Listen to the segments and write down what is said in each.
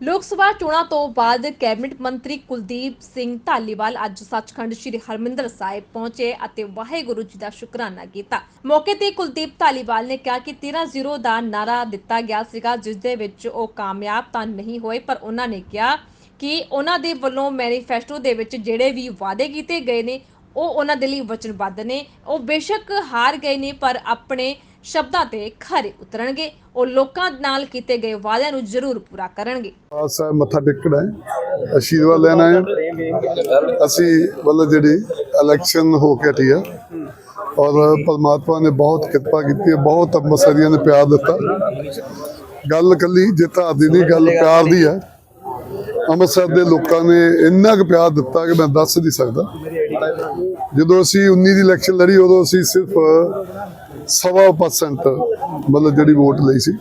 ਲੋਕ ਸਭਾ ਚੋਣਾਂ ਤੋਂ ਬਾਅਦ ਕੈਬਨਿਟ ਮੰਤਰੀ ਕੁਲਦੀਪ ਸਿੰਘ ਢਾਲੀਵਾਲ ਅੱਜ ਸੱਚਖੰਡ ਸ੍ਰੀ ਹਰਮਿੰਦਰ ਸਾਹਿਬ ਪਹੁੰਚੇ ਅਤੇ ਵਾਹਿਗੁਰੂ ਜੀ ਦਾ ਸ਼ੁਕਰਾਨਾ ਕੀਤਾ। ਮੌਕੇ ਤੇ ਕੁਲਦੀਪ ਧਾਲੀਵਾਲ ਨੇ ਕਿਹਾ ਕਿ 13-0 ਦਾ ਨਾਰਾ ਦਿੱਤਾ ਗਿਆ ਸੀਗਾ, ਜਿਸ ਦੇ ਵਿੱਚ ਉਹ ਕਾਮਯਾਬ ਤਾਂ ਨਹੀਂ ਹੋਏ, ਪਰ ਉਹਨਾਂ ਨੇ ਕਿਹਾ ਕਿ ਉਹਨਾਂ ਦੇ ਵੱਲੋਂ ਮੈਨੀਫੈਸਟੋ ਦੇ ਵਿੱਚ ਜਿਹੜੇ ਵੀ ਵਾਅਦੇ ਕੀਤੇ ਗਏ ਨੇ, ਉਹ ਉਹਨਾਂ ਦੇ ਲਈ ਵਚਨਬੱਧ ਨੇ। ਉਹ ਬੇਸ਼ੱਕ ਹਾਰ ਗਏ ਨੇ, ਪਰ ਆਪਣੇ ਸ਼ਬਦਾਂ ਤੇ ਖਰੇ ਉਤਰਨਗੇ। ਉਹ ਲੋਕਾਂ ਨਾਲ ਕੀਤੇ ਗਏ ਵਾਅਦਿਆਂ ਨੂੰ ਜ਼ਰੂਰ ਪੂਰਾ ਕਰਨਗੇ। ਸਾਹਿਬ, ਮੱਥਾ ਟੇਕਣਾ ਹੈ ਆਸ਼ੀਰਵਾਦ ਲੈਣਾ ਹੈ ਅਸੀਂ ਵੱਲ ਜਿਹੜੀ ਇਲੈਕਸ਼ਨ ਹੋ ਕੇ ਹਟੀ ਆ, ਔਰ ਪਰਮਾਤਮਾ ਨੇ ਬਹੁਤ ਕਿਰਪਾ ਕੀਤੀ ਹੈ ਬਹੁਤ ਅੰਮ੍ਰਿਤਸਰੀਆਂ ਨੇ ਪਿਆਰ ਦਿੱਤਾ। ਗੱਲ ਕੱਲੀ ਜਿੱਤ ਹਾਰ ਦੀ ਨਹੀਂ, ਗੱਲ ਪਿਆਰ ਦੀ ਹੈ ਅੰਮ੍ਰਿਤਸਰ ਦੇ ਲੋਕਾਂ ਨੇ ਇੰਨਾ ਕੁ ਪਿਆਰ ਦਿੱਤਾ ਕਿ ਮੈਂ ਦੱਸ ਨਹੀਂ ਸਕਦਾ। ਜਦੋਂ ਅਸੀਂ 19 ਦੀ ਇਲੈਕਸ਼ਨ ਲੜੀ, ਉਦੋਂ ਅਸੀਂ ਸਿਰਫ ਸਵਾ ਪਰਸੈਂਟ ਮਤਲਬ ਜਿਹੜੀ ਵੋਟ ਲਈ ਸੀ।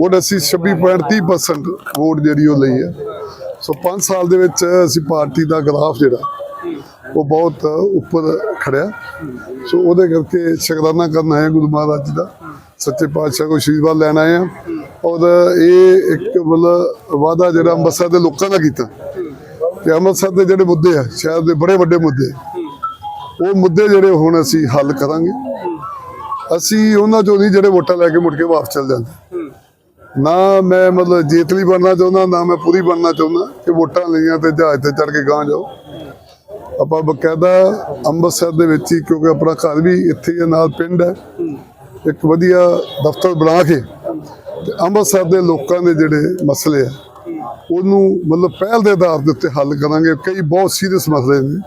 ਉਹ ਅਸੀਂ 26.30% ਵੋਟ ਜਿਹੜੀ ਉਹ ਲਈ ਹੈ। ਸੋ 5 ਸਾਲ ਦੇ ਵਿੱਚ ਅਸੀਂ ਪਾਰਟੀ ਦਾ ਗ੍ਰਾਫ ਜਿਹੜਾ, ਉਹ ਬਹੁਤ ਉੱਪਰ ਖੜਿਆ। ਸੋ ਉਹਦੇ ਕਰਕੇ ਸ਼ੁਕਰਾਨਾ ਕਰਨ ਆਏ ਹਾਂ ਗੁਰੂ ਮਹਾਰਾਜ ਜੀ ਦਾ। ਸੱਚੇ ਪਾਤਸ਼ਾਹ ਕੋ ਆਸ਼ੀਰਵਾਦ ਲੈਣ ਆਏ ਆ ਔਰ ਇਹ ਇੱਕ ਮਤਲਬ ਵਾਅਦਾ ਜਿਹੜਾ ਅੰਮ੍ਰਿਤਸਰ ਦੇ ਲੋਕਾਂ ਦਾ ਕੀਤਾ। ਕਿ ਅੰਮ੍ਰਿਤਸਰ ਦੇ ਜਿਹੜੇ ਮੁੱਦੇ ਆ, ਸ਼ਹਿਰ ਦੇ ਬੜੇ ਵੱਡੇ ਮੁੱਦੇ, ਉਹ ਮੁੱਦੇ ਜਿਹੜੇ ਹੁਣ ਅਸੀਂ ਹੱਲ ਕਰਾਂਗੇ। ਅਸੀਂ ਉਹਨਾਂ ਚੋਂ ਨਹੀਂ, ਜਿਹੜੇ ਵੋਟਾਂ ਲੈ ਕੇ ਮੁੜ ਕੇ ਵਾਪਸ ਚੱਲ ਜਾਂਦੇ। ਨਾ ਮੈਂ ਮਤਲਬ ਜੇਤਲੀ ਬਣਨਾ ਚਾਹੁੰਦਾ, ਨਾ ਮੈਂ ਪੂਰੀ ਬਣਨਾ ਚਾਹੁੰਦਾ ਕਿ ਵੋਟਾਂ ਲਈਆਂ ਤੇ ਜਹਾਜ਼ ਤੇ ਚੜ ਕੇ ਗਾਂ ਜਾਓ। ਆਪਾਂ ਬਕਾਇਦਾ ਅੰਮ੍ਰਿਤਸਰ ਦੇ ਵਿੱਚ ਹੀ, ਕਿਉਂਕਿ ਆਪਣਾ ਘਰ ਵੀ ਇੱਥੇ ਹੀ ਨਾਲ ਪਿੰਡ ਹੈ। ਇੱਕ ਵਧੀਆ ਦਫ਼ਤਰ ਬਣਾ ਕੇ ਤੇ ਅੰਮ੍ਰਿਤਸਰ ਦੇ ਲੋਕਾਂ ਦੇ ਜਿਹੜੇ ਮਸਲੇ ਆ, ਉਹਨੂੰ ਮਤਲਬ ਪਹਿਲ ਦੇ ਆਧਾਰ ਦੇ ਉੱਤੇ ਹੱਲ ਕਰਾਂਗੇ। ਕਈ ਬਹੁਤ ਸੀਰੀਅਸ ਮਸਲੇ ਨੇ।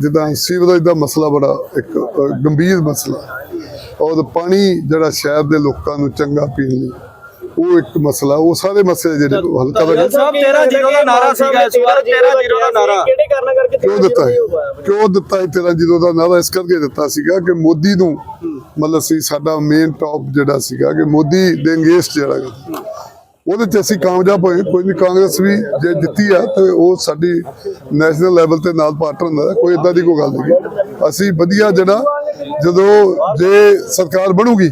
ਜਿੱਦਾਂ ਸੀਵਰੇਜ ਦਾ ਮਸਲਾ ਬੜਾ ਇੱਕ ਗੰਭੀਰ ਮਸਲਾ। ਔਰ ਪਾਣੀ ਜਿਹੜਾ ਸ਼ਹਿਰ ਦੇ ਲੋਕਾਂ ਨੂੰ ਚੰਗਾ ਪੀਣ ਲਈ। ਉਹ ਇੱਕ ਮਸਲਾ ਉਹ ਸਾਰੇ ਮਸਲੇ ਜਿਹੜੇ ਉਹ ਹੱਲ ਕਰਾਂਗੇ ਸਾਹਿਬ 13 ਜ਼ੀਰੋ ਦਾ ਨਾਰਾ ਸੀਗਾ ਇਸ ਵਾਰ 13 ਜ਼ੀਰੋ ਦਾ ਨਾਰਾ। ਕਿਹੜੇ ਕਾਰਨ ਕਰਕੇ ਕਿਉਂ ਦਿੱਤਾ ਹੈ? ਕਿਉਂ ਦਿੱਤਾ ਹੈ ਤੇਰਾ ਜਦੋਂ ਦਾ ਨਾਰਾ? ਇਸ ਕਰਕੇ ਦਿੱਤਾ ਸੀਗਾ ਕਿ ਮੋਦੀ ਨੂੰ ਮਤਲਬ ਸੀ ਸਾਡਾ ਮੇਨ ਟੌਪ ਜਿਹੜਾ ਸੀਗਾ ਕਿ ਮੋਦੀ ਦੇ ਅਗੇਂਸਟ ਜਿਹੜਾ। ਉਹਦੇ ਚ ਅਸੀਂ ਕਾਮਯਾਬ ਹੋਏ। ਕੋਈ ਨਹੀਂ ਕਾਂਗਰਸ ਵੀ ਜੇ ਜਿੱਤੀ ਆ ਤੇ ਉਹ ਸਾਡੀ ਨੈਸ਼ਨਲ ਲੈਵਲ ਤੇ ਨਾਲ ਪਾਰਟਨਰ ਹੁੰਦਾ। ਕੋਈ ਇਦਾਂ ਦੀ ਕੋਈ ਗੱਲ ਨਹੀਂ। ਅਸੀਂ ਵਧੀਆ ਜਿਹੜਾ ਜਦੋਂ ਜੇ ਸਰਕਾਰ ਬਣੂਗੀ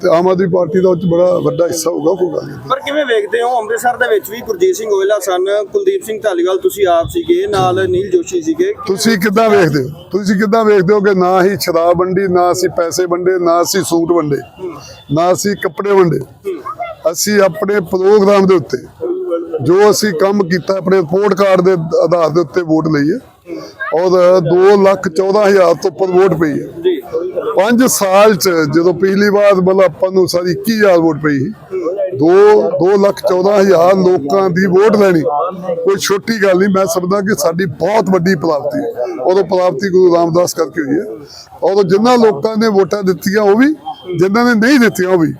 ਤੇ ਆਮ ਆਦਮੀ ਪਾਰਟੀ ਦਾ ਉਹ 'ਚ ਬੜਾ ਵੱਡਾ ਹਿੱਸਾ ਹੋਊਗਾ ਕੋਈ ਗੱਲ ਨਹੀਂ ਪਰ ਕਿਵੇਂ ਵੇਖਦੇ ਹੋ? ਅੰਮ੍ਰਿਤਸਰ ਦੇ ਵਿੱਚ ਵੀ ਗੁਰਜੀਤ ਸਿੰਘ ਓਇਲਾ ਸਨ ਕੁਲਦੀਪ ਸਿੰਘ ਧਾਲੀਵਾਲ ਤੁਸੀਂ ਆਪ ਸੀਗੇ ਨਾਲ ਨੀਲ ਜੋਸ਼ੀ ਸੀਗੇ। ਤੁਸੀਂ ਕਿੱਦਾਂ ਵੇਖਦੇ ਹੋ? ਤੁਸੀਂ ਕਿੱਦਾਂ ਵੇਖਦੇ ਹੋ ਕਿ ਨਾ ਹੀ ਸ਼ਰਾਬ ਵੰਡੀ ਨਾ ਅਸੀਂ ਪੈਸੇ ਵੰਡੇ ਨਾ ਅਸੀਂ ਸੂਟ ਵੰਡੇ ਨਾ ਅਸੀਂ ਕੱਪੜੇ ਵੰਡੇ। ਅਸੀਂ ਆਪਣੇ ਪ੍ਰੋਗਰਾਮ ਦੇ ਉੱਤੇ ਜੋ ਅਸੀਂ ਕੰਮ ਕੀਤਾ ਆਪਣੇ ਰਿਪੋਰਟ ਕਾਰਡ ਦੇ ਆਧਾਰ ਦੇ ਉੱਤੇ ਵੋਟ ਲਈ ਹੈ ਔਰ 2 ਲੱਖ 14 ਹਜ਼ਾਰ ਤੋਂ ਉੱਪਰ ਵੋਟ ਪਈ ਹੈ। 5 ਸਾਲ ਚ ਜਦੋਂ ਪਿਛਲੀ ਵਾਰ ਮਤਲਬ ਆਪਾਂ ਨੂੰ ਸਾਰੀ 21000 ਵੋਟ ਪਈ ਸੀ। 2 2 ਲੱਖ 14 ਹਜ਼ਾਰ ਲੋਕਾਂ ਦੀ ਵੋਟ ਲੈਣੀ। ਕੋਈ ਛੋਟੀ ਗੱਲ ਨਹੀਂ, ਮੈਂ ਸਮਝਦਾ ਕਿ ਸਾਡੀ ਬਹੁਤ ਵੱਡੀ ਪ੍ਰਾਪਤੀ ਹੈ। ਉਦੋਂ ਪ੍ਰਾਪਤੀ ਗੁਰੂ ਰਾਮਦਾਸ ਕਰਕੇ ਹੋਈ ਹੈ। ਔਰ ਜਿਨ੍ਹਾਂ ਲੋਕਾਂ ਨੇ ਵੋਟਾਂ ਦਿੱਤੀਆਂ, ਉਹ ਵੀ ਜਿਨ੍ਹਾਂ ਨੇ ਨਹੀਂ ਦਿੱਤੀਆਂ, ਉਹ ਵੀ।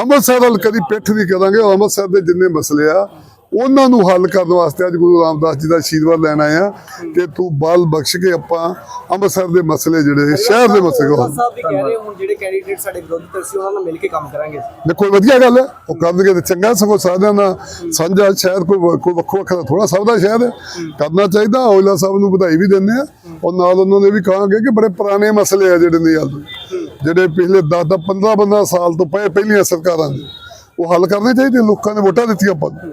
ਅੰਮ੍ਰਿਤਸਰ ਵੱਲ ਕਦੀ ਪਿੱਠ ਨਹੀਂ ਕਰਾਂਗੇ, ਅੰਮ੍ਰਿਤਸਰ ਦੇ ਜਿੰਨੇ ਮਸਲੇ ਆ ਉਹਨਾਂ ਨੂੰ ਹੱਲ ਕਰਨ ਵਾਸਤੇ ਅੱਜ ਗੁਰੂ ਰਾਮਦਾਸ ਜੀ ਦਾ ਆਸ਼ੀਰਵਾਦ ਲੈਣ ਆਏ ਆ ਕਿ ਤੂੰ ਬਲ ਬਖਸ਼ ਕੇ ਆਪਾਂ ਅੰਮ੍ਰਿਤਸਰ ਦੇ ਮਸਲੇ ਜਿਹੜੇ ਸ਼ਹਿਰ ਦੇ ਮਸਲੇ ਹੱਲ ਸਾਹਿਬ ਵੀ ਕਹਿ ਰਹੇ ਹੁਣ ਜਿਹੜੇ ਕੈਂਡੀਡੇਟ ਸਾਡੇ ਵਿਰੋਧੀ ਧਿਰ ਸੀ ਉਹਨਾਂ ਨਾਲ ਮਿਲ ਕੇ ਕੰਮ ਕਰਾਂਗੇ ਕੋਈ ਵਧੀਆ ਗੱਲ ਹੈ ਉਹ ਕਰਨਗੇ ਤੇ ਚੰਗਾ ਸਗੋਂ ਸਾਰਿਆਂ ਦਾ ਸਾਂਝਾ ਸ਼ਹਿਰ ਕੋਈ ਵੱਖੋ ਵੱਖਰਾ ਥੋੜਾ ਸਭ ਦਾ ਸ਼ਹਿਰ ਹੈ ਕਰਨਾ ਚਾਹੀਦਾ ਔਜਲਾ ਸਾਹਿਬ ਨੂੰ ਵਧਾਈ ਵੀ ਦਿੰਦੇ ਆ ਔਰ ਨਾਲ ਉਹਨਾਂ ਨੇ ਵੀ ਕਹਾਂਗੇ ਕਿ ਬੜੇ ਪੁਰਾਣੇ ਮਸਲੇ ਆ ਜਿਹੜੇ ਨੇ ਹੱਲ ਜਿਹੜੇ ਪਿਛਲੇ 10 10 15 15 ਸਾਲ ਤੋਂ ਪਹਿ ਪਹਿਲੀਆਂ ਸਰਕਾਰਾਂ ਦੇ ਉਹ ਹੱਲ ਕਰਨੇ ਚਾਹੀਦੇ ਲੋਕਾਂ ਨੇ ਵੋਟਾਂ ਦਿੱਤੀਆਂ ਆਪਾਂ ਨੂੰ।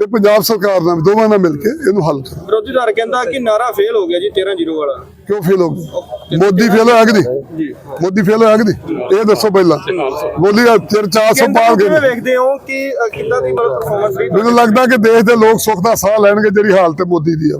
ਤੇ ਪੰਜਾਬ ਸਰਕਾਰ ਨਾਲ ਦੋਵਾਂ ਨਾਲ ਮਿਲ ਕੇ ਇਹਨੂੰ ਹੱਲ ਕਰੋ। ਵਿਰੋਧੀ ਧਿਰ ਕਹਿੰਦਾ ਕਿ ਨਾਰਾ ਫੇਲ ਹੋ ਗਿਆ ਜੀ 13 ਜ਼ੀਰੋ ਵਾਲਾ। ਕਿਉਂ ਫੇਲ ਹੋ ਗਈ ਮੋਦੀ ਫੇਲ ਹੋਇਆ ਕਿ ਨਹੀਂ? ਮੋਦੀ ਫੇਲ ਹੋਇਆ ਕਿ ਨਹੀਂ? ਇਹ ਦੱਸੋ ਪਹਿਲਾਂ। ਚਿਰ 400 ਪਾਰ ਕਿਵੇਂ ਗਏ। ਵੇਖਦੇ ਹੋ ਕਿ ਕਿੱਦਾਂ ਦੀ ਮਤਲਬ ਪਰਫਾਰਮੈਂਸ ਰਹੀ? ਮੈਨੂੰ ਲੱਗਦਾ ਕਿ ਦੇਸ਼ ਦੇ ਲੋਕ ਸੁੱਖ ਦਾ ਸਾਹ ਲੈਣਗੇ ਜਿਹੜੀ ਹਾਲਤ ਮੋਦੀ ਦੀ ਹੈ